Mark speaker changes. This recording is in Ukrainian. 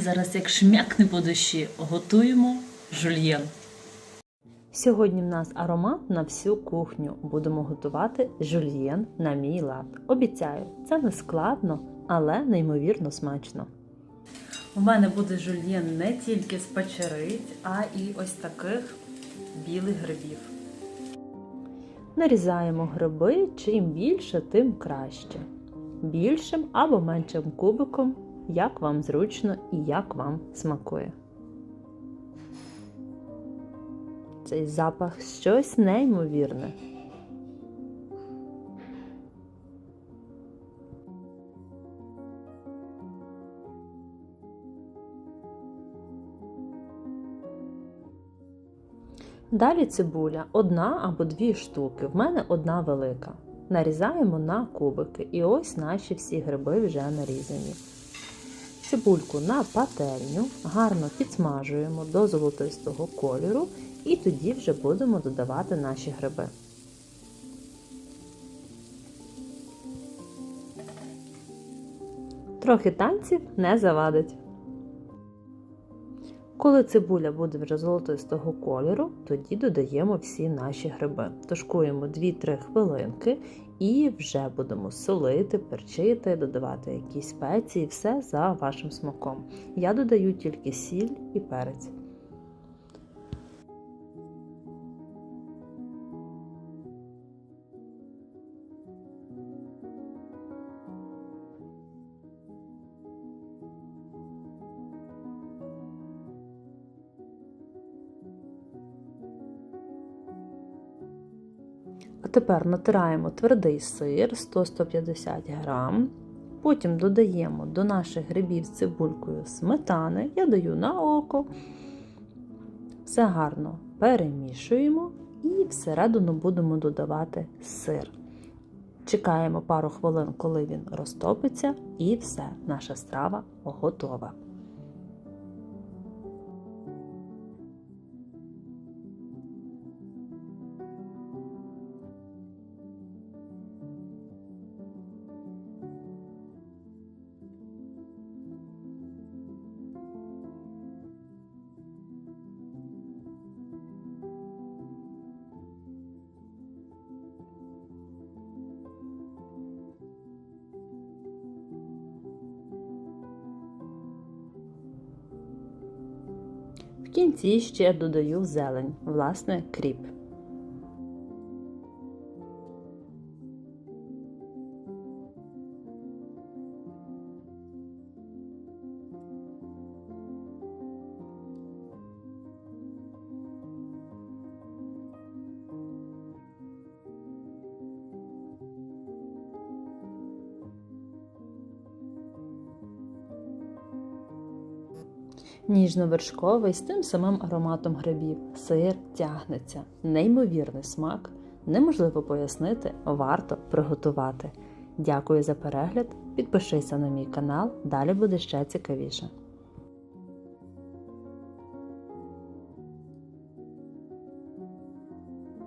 Speaker 1: Зараз, як шмякне по душі, готуємо жульєн. Сьогодні в нас аромат на всю кухню. Будемо готувати жульєн на мій лад. Обіцяю, це не складно, але неймовірно смачно. У мене буде жульєн не тільки з печериць, а і ось таких білих грибів. Нарізаємо гриби, чим більше, тим краще. Більшим або меншим кубиком, як вам зручно і як вам смакує. Цей запах щось неймовірне. Далі цибуля одна або дві штуки. В мене одна велика. Нарізаємо на кубики. І ось наші всі гриби вже нарізані. Цибульку на пательню гарно підсмажуємо до золотистого кольору, і тоді вже будемо додавати наші гриби. Трохи танців не завадить. Коли цибуля буде вже золотистого кольору, тоді додаємо всі наші гриби. Тушкуємо 2-3 хвилинки і вже будемо солити, перчити, додавати якісь спеції, все за вашим смаком. Я додаю тільки сіль і перець. Тепер натираємо твердий сир 100-150 грам. Потім додаємо до наших грибів з цибулькою сметани. Я даю на око. Все гарно перемішуємо і всередину будемо додавати сир. Чекаємо пару хвилин, коли він розтопиться, і все, наша страва готова. Кінці ще додаю зелень, власне, кріп. Ніжно-вершковий з тим самим ароматом грибів. Сир тягнеться. Неймовірний смак. Неможливо пояснити, варто приготувати. Дякую за перегляд. Підпишися на мій канал, далі буде ще цікавіше.